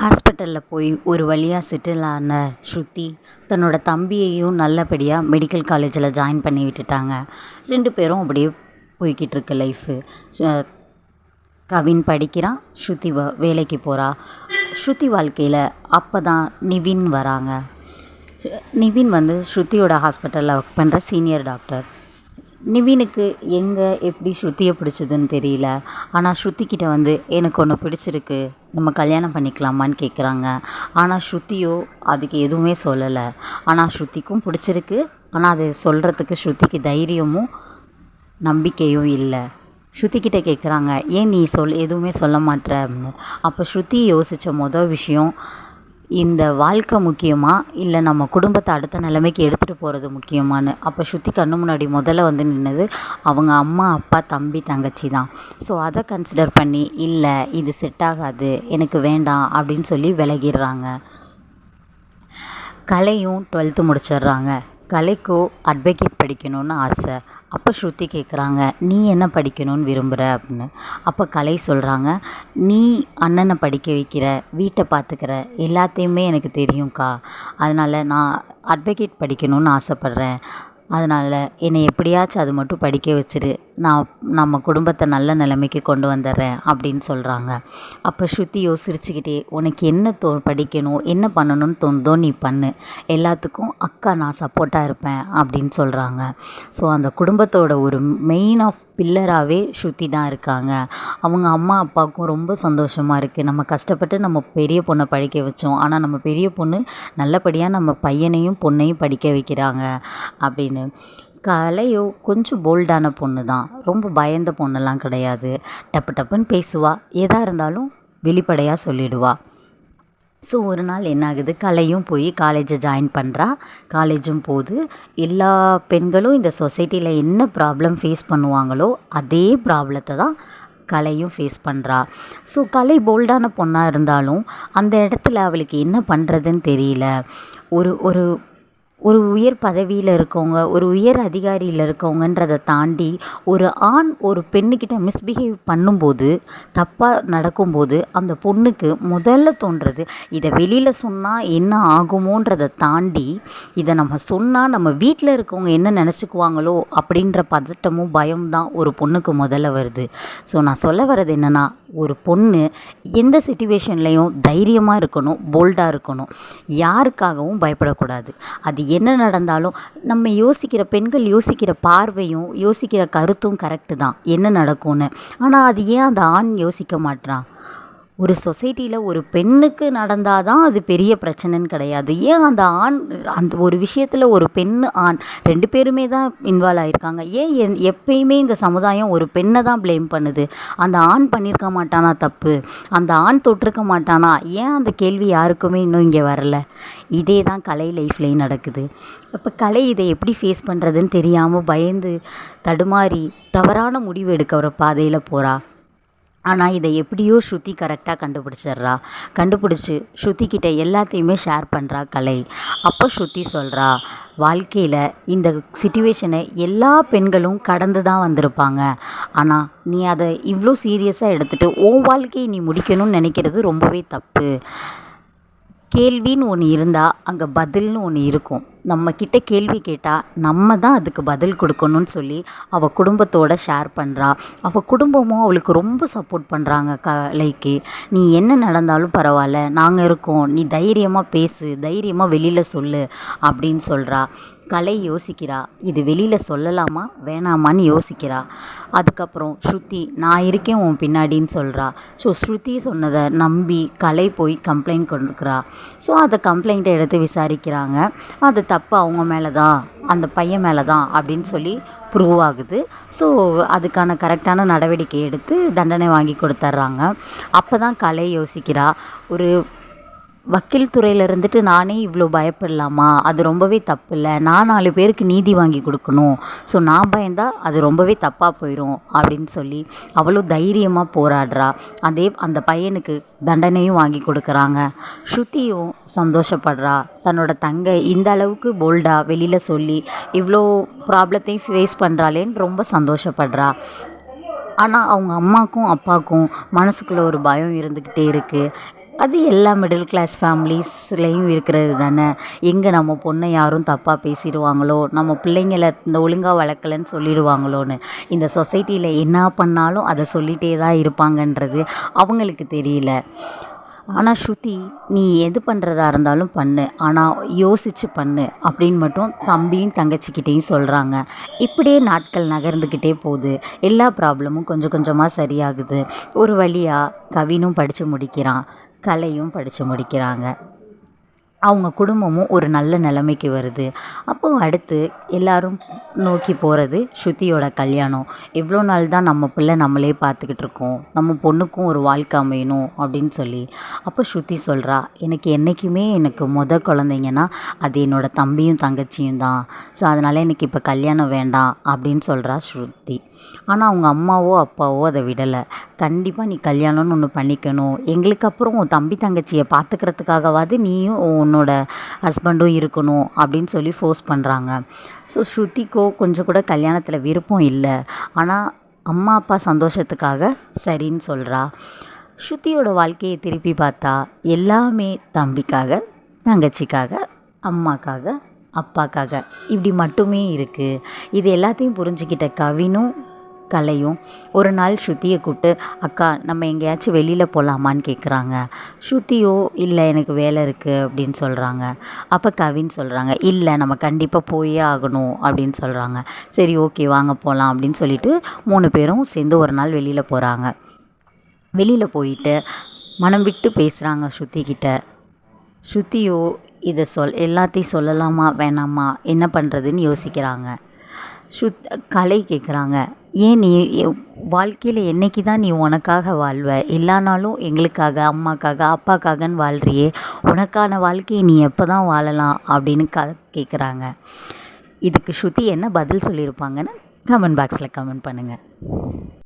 ஹாஸ்பிட்டலில் போய் ஒரு வழியாக செட்டில் ஆன ஸ்ருதி தன்னோட தம்பியையும் நல்லபடியாக மெடிக்கல் காலேஜில் ஜாயின் பண்ணி விட்டுட்டாங்க. ரெண்டு பேரும் அப்படியே போய்கிட்டு இருக்கு லைஃபு கவின் படிக்கிறான் ஸ்ருதி வ வேலைக்கு போகிறா ஸ்ருதி வாழ்க்கையில் அப்போ தான் நிவின் வராங்க. நிவின் வந்து ஸ்ருதியோட ஹாஸ்பிட்டலில் ஒர்க் பண்ணுற சீனியர் டாக்டர் நிவினுக்கு எங்கே எப்படி ஸ்ருதியை பிடிச்சதுன்னு தெரியல. ஆனால் ஸ்ருதிக்கிட்ட வந்து எனக்கு ஒன்று பிடிச்சிருக்கு. நம்ம கல்யாணம் பண்ணிக்கலாமான்னு கேட்குறாங்க ஆனால் ஸ்ருதியோ அதுக்கு எதுவுமே சொல்லலை. ஆனால் ஸ்ருதிக்கும் பிடிச்சிருக்கு. ஆனால் அதை சொல்கிறதுக்கு ஸ்ருதிக்கு தைரியமும் நம்பிக்கையும் இல்லை. ஸ்ருதிக்கிட்ட கேட்குறாங்க ஏன் நீ சொல் எதுவுமே சொல்ல மாட்டேற? அப்படின்னு. அப்போ ஸ்ருதி யோசித்த மொதல் விஷயம் இந்த வாழ்க்கை முக்கியமா? இல்லை நம்ம குடும்பத்தை அடுத்த நிலைமைக்கு எடுத்துகிட்டு போகிறது முக்கியமான்னு? அப்போ ஸ்ருதி கண்ணு முன்னாடி முதல்ல வந்து நின்னது அவங்க அம்மா அப்பா தம்பி தங்கச்சி தான். ஸோ அதை கன்சிடர் பண்ணி இல்லை இது செட் ஆகாது. எனக்கு வேண்டாம். அப்படின்னு சொல்லி விலகிடுறாங்க. கலையும் டுவெல்த்து முடிச்சிடுறாங்க. கலைக்கோ அட்வொகேட் படிக்கணும்னு ஆசை. அப்போ ஸ்ருதி கேட்குறாங்க நீ என்ன படிக்கணும்னு விரும்புகிற அப்படின்னு. அப்போ கலை சொல்கிறாங்க நீ அண்ணனை படிக்க வைக்கிற வீட்டை பார்த்துக்கிற எல்லாத்தையுமே எனக்கு தெரியும்க்கா. அதனால் நான் அட்வொகேட் படிக்கணும்னு ஆசைப்பட்றேன். அதனால் என்னை எப்படியாச்சும் அது மட்டும் படிக்க வச்சிடு நான் நம்ம குடும்பத்தை நல்ல நிலைமைக்கு கொண்டு வந்துடுறேன் அப்படின்னு சொல்கிறாங்க அப்போ ஸ்ருதி யோசிச்சுக்கிட்டே உனக்கு என்ன தோ படிக்கணும்? என்ன பண்ணணும்னு தோணுதோ நீ பண்ணு. எல்லாத்துக்கும் அக்கா நான் சப்போர்ட்டாக இருப்பேன் அப்படின்னு சொல்கிறாங்க ஸோ அந்த குடும்பத்தோட ஒரு மெயின் ஆஃப் பில்லராகவே ஸ்ருதி தான் இருக்காங்க. அவங்க அம்மா அப்பாவுக்கும் ரொம்ப சந்தோஷமாக இருக்குது நம்ம கஷ்டப்பட்டு நம்ம பெரிய பொண்ணை படிக்க வச்சோம். ஆனால் நம்ம பெரிய பொண்ணு நல்லபடியாக நம்ம பையனையும் பொண்ணையும் படிக்க வைக்கிறாங்க அப்படின்னு. கலையோ கொஞ்சம் போல்டான பொண்ணு தான் ரொம்ப பயந்த பொண்ணெல்லாம் கிடையாது. டப்பு டப்புன்னு பேசுவா. எதாக இருந்தாலும் வெளிப்படையாக சொல்லிடுவா. ஸோ ஒரு நாள் என்ன ஆகுது கலையும் போய் காலேஜை ஜாயின் பண்ணுறா காலேஜும் போகுது எல்லா பெண்களும் இந்த சொசைட்டியில் என்ன ப்ராப்ளம் ஃபேஸ் பண்ணுவாங்களோ அதே ப்ராப்ளத்தை தான் கலையும் ஃபேஸ் பண்ணுறா ஸோ கலை போல்டான பொண்ணாக இருந்தாலும் அந்த இடத்துல அவளுக்கு என்ன பண்ணுறதுன்னு தெரியல. ஒரு ஒரு ஒரு உயர் பதவியில் இருக்கவங்க ஒரு உயர் அதிகாரியில் இருக்கவங்கன்றதை தாண்டி ஒரு ஆண் ஒரு பெண்ணுக்கிட்ட மிஸ்பிஹேவ் பண்ணும்போது தப்பாக நடக்கும்போது அந்த பொண்ணுக்கு முதல்ல தோன்றது இதை வெளியில் சொன்னால் என்ன ஆகுமோன்றதை தாண்டி இதை நம்ம சொன்னால் நம்ம வீட்டில் இருக்கவங்க என்ன நினச்சிக்குவாங்களோ அப்படின்ற பதட்டமும் பயம் தான் ஒரு பொண்ணுக்கு முதல்ல வருது. ஸோ நான் சொல்ல வர்றது என்னென்னா ஒரு பொண்ணு எந்த சுச்சுவேஷன்லேயும் தைரியமாக இருக்கணும் போல்டாக இருக்கணும். யாருக்காகவும் பயப்படக்கூடாது. அது என்ன நடந்தாலும் நம்ம யோசிக்கிற பெண்கள் யோசிக்கிற பார்வையும் யோசிக்கிற கருத்தும் கரெக்டு தான். என்ன நடக்கும்னு. ஆனால் அது ஏன் அந்த ஆண் யோசிக்க மாட்றான் ஒரு சொசைட்டியில் ஒரு பெண்ணுக்கு நடந்தால் தான் அது பெரிய பிரச்சனைன்னு கிடையாது. ஏன் அந்த ஆண் அந்த ஒரு விஷயத்தில் ஒரு பெண் ஆண் ரெண்டு பேருமே தான் இன்வால்வ் ஆகியிருக்காங்க ஏன் என் எப்பயுமே இந்த சமுதாயம் ஒரு பெண்ணை தான் ப்ளேம் பண்ணுது? அந்த ஆண் பண்ணியிருக்க மாட்டானா தப்பு? அந்த ஆண் தொட்டிருக்க மாட்டானா? ஏன் அந்த கேள்வி யாருக்குமே இன்னும் இங்கே வரல? இதே தான் கலை லைஃப்லேயும் நடக்குது. இப்போ கலை இதை எப்படி ஃபேஸ் பண்ணுறதுன்னு தெரியாமல் பயந்து தடுமாறி தவறான முடிவு எடுக்கிற பாதையில் போகிறா ஆனால் இதை எப்படியோ ஸ்ருதி கரெக்டாக கண்டுபிடிச்சிட்றா. கண்டுபிடிச்சி ஸ்ருதிக்கிட்ட எல்லாத்தையுமே ஷேர் பண்ணுறா கலை. அப்போ ஸ்ருதி சொல்கிறா வாழ்க்கையில் இந்த சுச்சுவேஷனை எல்லா பெண்களும் கடந்து தான் வந்திருப்பாங்க. ஆனால் நீ அதை இவ்வளோ சீரியஸாக எடுத்துகிட்டு உன் வாழ்க்கையை நீ முடிக்கணும்னு நினைக்கிறது ரொம்பவே தப்பு. கேள்வின்னு ஒன்று இருந்தால் அங்கே பதில்னு ஒன்று இருக்கும். நம்மக்கிட்ட கேள்வி கேட்டால் நம்ம தான் அதுக்கு பதில் கொடுக்கணும்னு சொல்லி அவள் குடும்பத்தோட ஷேர் பண்ணுறா அவள் குடும்பமும் அவளுக்கு ரொம்ப சப்போர்ட் பண்ணுறாங்க கலைக்கு நீ என்ன நடந்தாலும் பரவாயில்ல நாங்கள் இருக்கோம் நீ தைரியமாக பேசு தைரியமாக வெளியில் சொல்லு அப்படின்னு சொல்கிறா கலை யோசிக்கிறா இது வெளியில் சொல்லலாமா வேணாமான்னு யோசிக்கிறா. அதுக்கப்புறம் ஸ்ருதி நான் இருக்கேன் உன் பின்னாடின்னு சொல்கிறா ஸோ ஸ்ருதி சொன்னதை நம்பி கலை போய் கம்ப்ளைண்ட் கொடுக்குறா. ஸோ அதை கம்ப்ளைண்ட்டை எடுத்து விசாரிக்கிறாங்க. அதை தப்பு அவங்க மேலே தான் அந்த பையன் மேலே தான் அப்படின்னு சொல்லி ப்ரூவ் ஆகுது. ஸோ அதுக்கான கரெக்டான நடவடிக்கை எடுத்து தண்டனை வாங்கி கொடுத்துட்றாங்க அப்போ தான் கலை யோசிக்கிறா. ஒரு வக்கீல் துறையில் இருந்துட்டு நானே இவ்வளோ பயப்படலாமா? அது ரொம்பவே தப்பு இல்லை நான் நாலு பேருக்கு நீதி வாங்கி கொடுக்கணும். ஸோ நான் பயந்தால் அது ரொம்பவே தப்பாக போயிடும் அப்படின்னு சொல்லி அவ்வளோ தைரியமாக போராடுறா. அதே அந்த பையனுக்கு தண்டனையும் வாங்கி கொடுக்குறாங்க. ஸ்ருதியும் சந்தோஷப்படுறா. தன்னோட தங்கை இந்த அளவுக்கு போல்டாக வெளியில் சொல்லி இவ்வளோ ப்ராப்ளத்தையும் ஃபேஸ் பண்ணுறாளேன்னு ரொம்ப சந்தோஷப்படுறா. ஆனால் அவங்க அம்மாக்கும் அப்பாவுக்கும் மனசுக்குள்ளே ஒரு பயம் இருந்துக்கிட்டே இருக்குது அது எல்லா மிடில் கிளாஸ் ஃபேமிலிஸ்லேயும் இருக்கிறது தானே. எங்கே நம்ம பொண்ணை யாரும் தப்பாக பேசிடுவாங்களோ? நம்ம பிள்ளைங்களை இந்த ஒழுங்காக வளர்க்கலன்னு சொல்லிடுவாங்களோன்னு? இந்த சொசைட்டியில் என்ன பண்ணாலும் அதை சொல்லிகிட்டே தான் இருப்பாங்கன்றது அவங்களுக்கு தெரியல. ஆனால் ஸ்ருதி நீ எது பண்ணுறதா இருந்தாலும் பண்ணு. ஆனால் யோசித்து பண்ணு அப்படின்னு மட்டும் தம்பியும் தங்கச்சிக்கிட்டேயும் சொல்கிறாங்க இப்படியே நாட்கள் நகர்ந்துக்கிட்டே போகுது. எல்லா ப்ராப்ளமும் கொஞ்சம் கொஞ்சமாக சரியாகுது. ஒரு வழியாக கவினும் படித்து முடிக்கிறான். கலையும் படித்து முடிக்கிறாங்க. அவங்க குடும்பமும் ஒரு நல்ல நிலைமைக்கு வருது. அப்போது அடுத்து எல்லாரும் நோக்கி போகிறது ஸ்ருதியோட கல்யாணம். இவ்வளோ நாள் தான் நம்ம பிள்ளை நம்மளே பார்த்துக்கிட்டு இருக்கோம். நம்ம பொண்ணுக்கும் ஒரு வாழ்க்கை அமையணும் அப்படின்னு சொல்லி. அப்போ ஸ்ருதி சொல்கிறா எனக்கு என்றைக்குமே எனக்கு மொதல் குழந்தைங்கன்னா அது என்னோடய தம்பியும் தங்கச்சியும் தான். ஸோ அதனால் எனக்கு இப்போ கல்யாணம் வேண்டாம் அப்படின்னு சொல்கிறா ஸ்ருதி. ஆனால் அவங்க அம்மாவோ அப்பாவோ அதை விடலை. கண்டிப்பாக நீ கல்யாணம்னு ஒன்று பண்ணிக்கணும். எங்களுக்கு அப்புறம் உன் தம்பி தங்கச்சியை பார்த்துக்கிறதுக்காகவாது நீயும் பொண்ணோட ஹஸ்பண்டும் இருக்கணும் அப்படின்னு சொல்லி ஃபோர்ஸ் பண்ணுறாங்க ஸோ ஸ்ருதிக்கோ கொஞ்சம் கூட கல்யாணத்தில் விருப்பம் இல்லை. ஆனால் அம்மா அப்பா சந்தோஷத்துக்காக சரின்னு சொல்கிறா ஸ்ருதியோட வாழ்க்கையை திருப்பி பார்த்தா எல்லாமே தம்பிக்காக தங்கச்சிக்காக அம்மாக்காக அப்பாக்காக இப்படி மட்டுமே இருக்குது இது எல்லாத்தையும் புரிஞ்சுக்கிட்ட கவினும் கலையும். ஒரு நாள் ஸ்ருதியை கூப்பிட்டு அக்கா நம்ம எங்கேயாச்சும் வெளியில் போகலாமான்னு கேட்குறாங்க ஸ்ருதியோ இல்லை எனக்கு வேலை இருக்குது அப்படின்னு சொல்கிறாங்க அப்போ கவின்னு சொல்கிறாங்க இல்லை நம்ம கண்டிப்பாக போயே ஆகணும் அப்படின்னு சொல்கிறாங்க சரி ஓகே வாங்க போகலாம் அப்படின்னு சொல்லிட்டு மூணு பேரும் சேர்ந்து ஒரு நாள் வெளியில் போகிறாங்க வெளியில் போயிட்டு மனம் விட்டு பேசுகிறாங்க ஸ்ருதி கிட்ட. ஸ்ருதியோ இதை சொல் எல்லாத்தையும் சொல்லலாமா வேணாமா என்ன பண்ணுறதுன்னு யோசிக்கிறாங்க. ஸ்ருத் கலை கேட்குறாங்க ஏன் நீ வாழ்க்கையில் என்றைக்கு தான் நீ உனக்காக வாழ்வ? எல்லா நாளும் எங்களுக்காக அம்மாக்காக அப்பாக்காகன்னு வாழ்றியே. உனக்கான வாழ்க்கையை நீ எப்போ தான் வாழலாம் அப்படின்னு க கேட்குறாங்க இதுக்கு ஸ்ருதி என்ன பதில் சொல்லியிருப்பாங்கன்னு கமெண்ட் பாக்ஸில் கமெண்ட் பண்ணுங்கள்